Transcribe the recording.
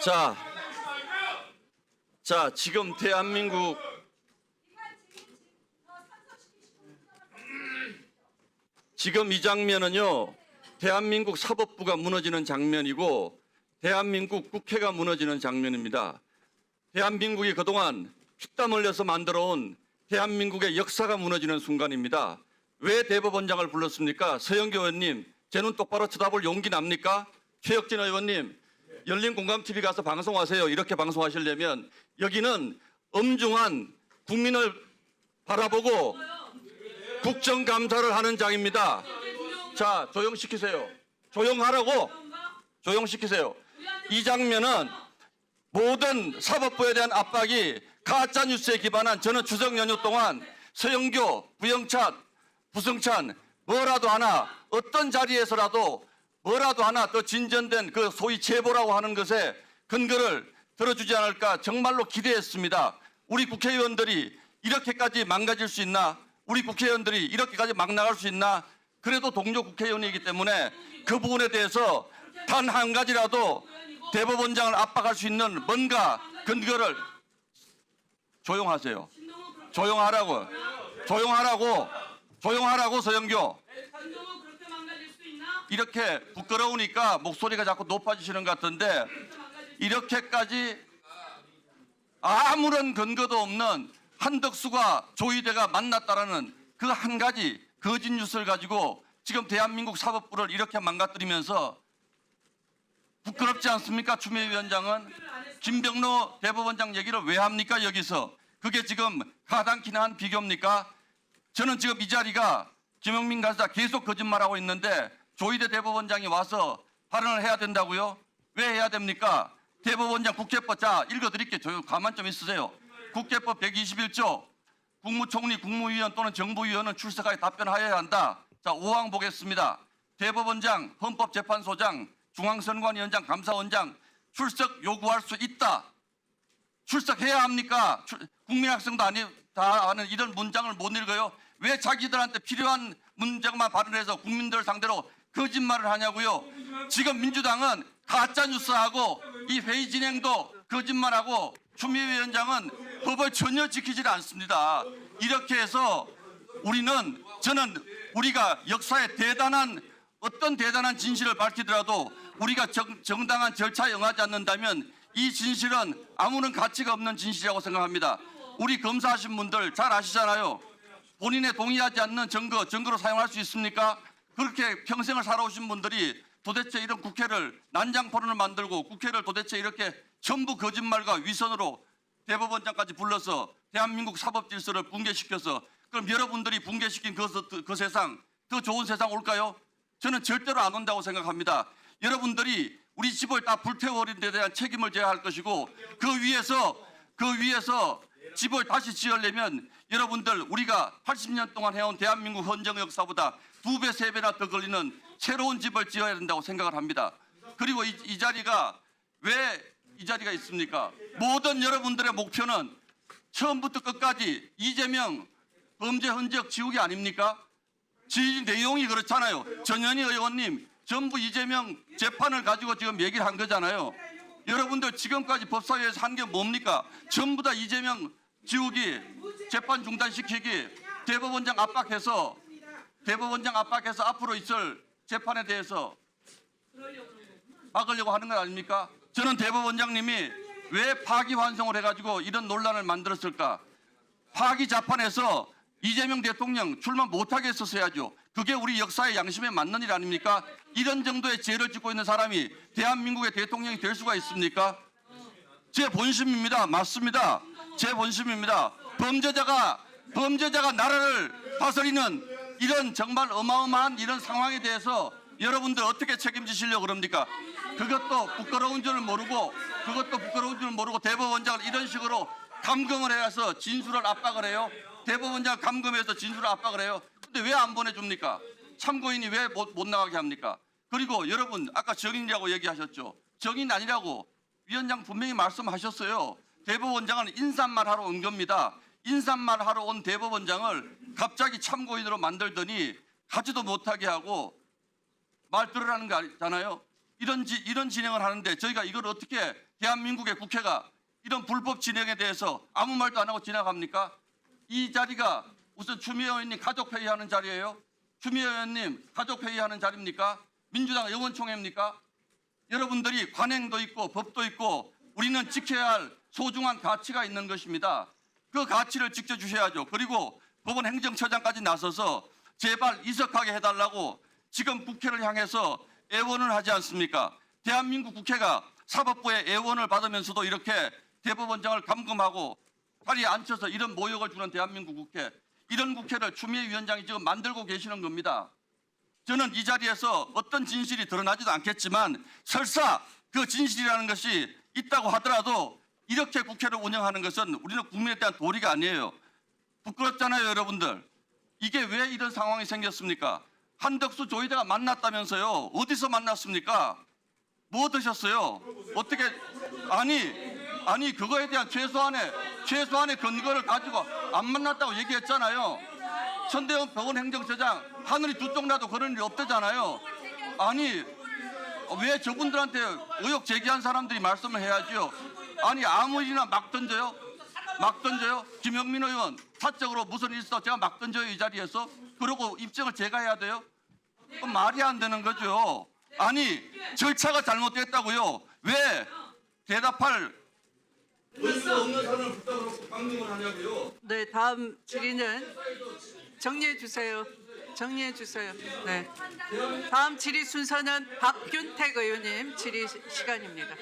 자, 자 지금 대한민국 지금 이 장면은요 대한민국 사법부가 무너지는 장면이고 대한민국 국회가 무너지는 장면입니다. 대한민국이 그동안 피땀 흘려서 만들어온 대한민국의 역사가 무너지는 순간입니다. 왜 대법원장을 불렀습니까? 서영교 의원님, 제 눈 똑바로 쳐다볼 용기 납니까? 최혁진 의원님, 열린 공감 TV 가서 방송하세요. 이렇게 방송하시려면 여기는 엄중한 국민을 바라보고 국정감사를 하는 장입니다. 자, 조용시키세요. 조용하라고. 조용시키세요. 이 장면은 모든 사법부에 대한 압박이 가짜 뉴스에 기반한 저는 추석 연휴 동안 서영교, 부영찬, 부승찬 뭐라도 하나 어떤 자리에서라도 뭐라도 하나 더 진전된 그 소위 제보라고 하는 것에 근거를 들어주지 않을까 정말로 기대했습니다. 우리 국회의원들이 이렇게까지 망가질 수 있나? 우리 국회의원들이 이렇게까지 막 나갈 수 있나? 그래도 동료 국회의원이기 때문에 그 부분에 대해서 단 한 가지라도 대법원장을 압박할 수 있는 뭔가 근거를 조용하세요. 조용하라고. 조용하라고. 조용하라고 서영교. 한동훈 그렇게 망가질 수 있나? 이렇게 부끄러우니까 목소리가 자꾸 높아지시는 것 같은데 이렇게까지 아무런 근거도 없는 한덕수가 조희대가 만났다라는 그 한 가지 거짓 뉴스를 가지고 지금 대한민국 사법부를 이렇게 망가뜨리면서 부끄럽지 않습니까? 추미애 위원장은? 김병로 대법원장 얘기를 왜 합니까? 여기서. 그게 지금 가당키나 한 비교입니까? 저는 지금 이 자리가 김영민 간사 계속 거짓말하고 있는데 조희대 대법원장이 와서 발언을 해야 된다고요? 왜 해야 됩니까? 대법원장 국회법 자 읽어드릴게요. 조용 가만 좀 있으세요. 국회법 121조 국무총리, 국무위원 또는 정부위원은 출석하여 답변하여야 한다. 자 5항 보겠습니다. 대법원장, 헌법재판소장, 중앙선관위원장, 감사원장 출석 요구할 수 있다. 출석해야 합니까? 출- 국민학생도 아니 다 아는 이런 문장을 못 읽어요. 왜 자기들한테 필요한 문장만 발언해서 국민들 상대로 거짓말을 하냐고요. 지금 민주당은 가짜 뉴스하고 이 회의 진행도 거짓말하고 추미애 위원장은 법을 전혀 지키질 않습니다. 이렇게 해서 우리는 저는 우리가 역사의 대단한 어떤 대단한 진실을 밝히더라도 우리가 정, 정당한 절차에 응하지 않는다면 이 진실은 아무런 가치가 없는 진실이라고 생각합니다. 우리 검사하신 분들 잘 아시잖아요. 본인의 동의하지 않는 증거, 증거로 사용할 수 있습니까? 그렇게 평생을 살아오신 분들이 도대체 이런 국회를 난장포론을 만들고 국회를 도대체 이렇게 전부 거짓말과 위선으로 대법원장까지 불러서 대한민국 사법 질서를 붕괴시켜서 그럼 여러분들이 붕괴시킨 그, 그 세상 더 좋은 세상 올까요? 저는 절대로 안 온다고 생각합니다. 여러분들이 우리 집을 다 불태워버린 데 대한 책임을 져야 할 것이고 그 위에서 그 위에서 집을 다시 지으려면 여러분들 우리가 80년 동안 해온 대한민국 헌정 역사보다 두 배, 세 배나 더 걸리는 새로운 집을 지어야 된다고 생각을 합니다. 그리고 이, 이 자리가 왜 이 자리가 있습니까? 모든 여러분들의 목표는 처음부터 끝까지 이재명 범죄 흔적 지우기 아닙니까? 지 내용이 그렇잖아요. 전현희 의원님 전부 이재명 재판을 가지고 지금 얘기를 한 거잖아요. 여러분들 지금까지 법사위에서 한 게 뭡니까? 전부 다 이재명 지우기, 재판 중단시키기, 대법원장 압박해서 대법원장 압박해서 앞으로 있을 재판에 대해서 막으려고 하는 것 아닙니까? 저는 대법원장님이 왜 파기환송을 해가지고 이런 논란을 만들었을까? 파기 자판에서 이재명 대통령 출마 못하게 했었어야죠. 그게 우리 역사의 양심에 맞는 일 아닙니까? 이런 정도의 죄를 짓고 있는 사람이 대한민국의 대통령이 될 수가 있습니까? 제 본심입니다. 맞습니다. 제 본심입니다. 범죄자가 범죄자가 나라를 다스리는 이런 정말 어마어마한 이런 상황에 대해서 여러분들 어떻게 책임지시려고 그럽니까? 그것도 부끄러운 줄 모르고 그것도 부끄러운 줄 모르고 대법원장을 이런 식으로 감금을 해서 진술을 압박을 해요. 대법원장 감금해서 진술을 압박을 해요. 근데 왜 안 보내줍니까? 참고인이 왜 못 나가게 합니까? 그리고 여러분 아까 정인이라고 얘기하셨죠. 정인 아니라고 위원장 분명히 말씀하셨어요. 대법원장은 인사말 하러 온 겁니다. 인사말 하러 온 대법원장을 갑자기 참고인으로 만들더니 가지도 못하게 하고 말 들으라는 거 아니잖아요. 이런 지, 이런 진행을 하는데 저희가 이걸 어떻게 대한민국의 국회가 이런 불법 진행에 대해서 아무 말도 안 하고 지나갑니까? 이 자리가 우선 추미애 의원님 가족 회의하는 자리예요. 추미애 의원님 가족 회의하는 자리입니까? 민주당 의원총회입니까? 여러분들이 관행도 있고 법도 있고 우리는 지켜야 할 소중한 가치가 있는 것입니다. 그 가치를 지켜주셔야죠. 그리고 법원 행정처장까지 나서서 제발 이석하게 해달라고 지금 국회를 향해서 애원을 하지 않습니까? 대한민국 국회가 사법부의 애원을 받으면서도 이렇게 대법원장을 감금하고 다리에 앉혀서 이런 모욕을 주는 대한민국 국회 이런 국회를 추미애 위원장이 지금 만들고 계시는 겁니다. 저는 이 자리에서 어떤 진실이 드러나지도 않겠지만 설사 그 진실이라는 것이 있다고 하더라도 이렇게 국회를 운영하는 것은 우리는 국민에 대한 도리가 아니에요. 부끄럽잖아요, 여러분들. 이게 왜 이런 상황이 생겼습니까? 한덕수 조이대가 만났다면서요. 어디서 만났습니까? 뭐 드셨어요? 어떻게 아니 아니 그거에 대한 최소한의 최소한의 근거를 가지고 안 만났다고 얘기했잖아요. 천대원 병원 행정처장 하늘이 두 쪽 나도 그런 일이 없대잖아요. 아니 왜 저분들한테 의혹 제기한 사람들이 말씀을 해야지요. 아니 아무 일이나 막 던져요. 막 던져요. 김영민 의원 사적으로 무슨 일 있어 제가 막 던져요 이 자리에서. 그러고 입증을 제가 해야 돼요. 그건 말이 안 되는 거죠. 아니 절차가 잘못됐다고요. 왜 대답할 의무가 없는 사람을 붙잡아놓고 강림을 하냐고요. 네, 다음 질의는 정리해 주세요. 정리해 주세요. 네. 다음 질의 순서는 박균택 의원님 질의 시- 시간입니다.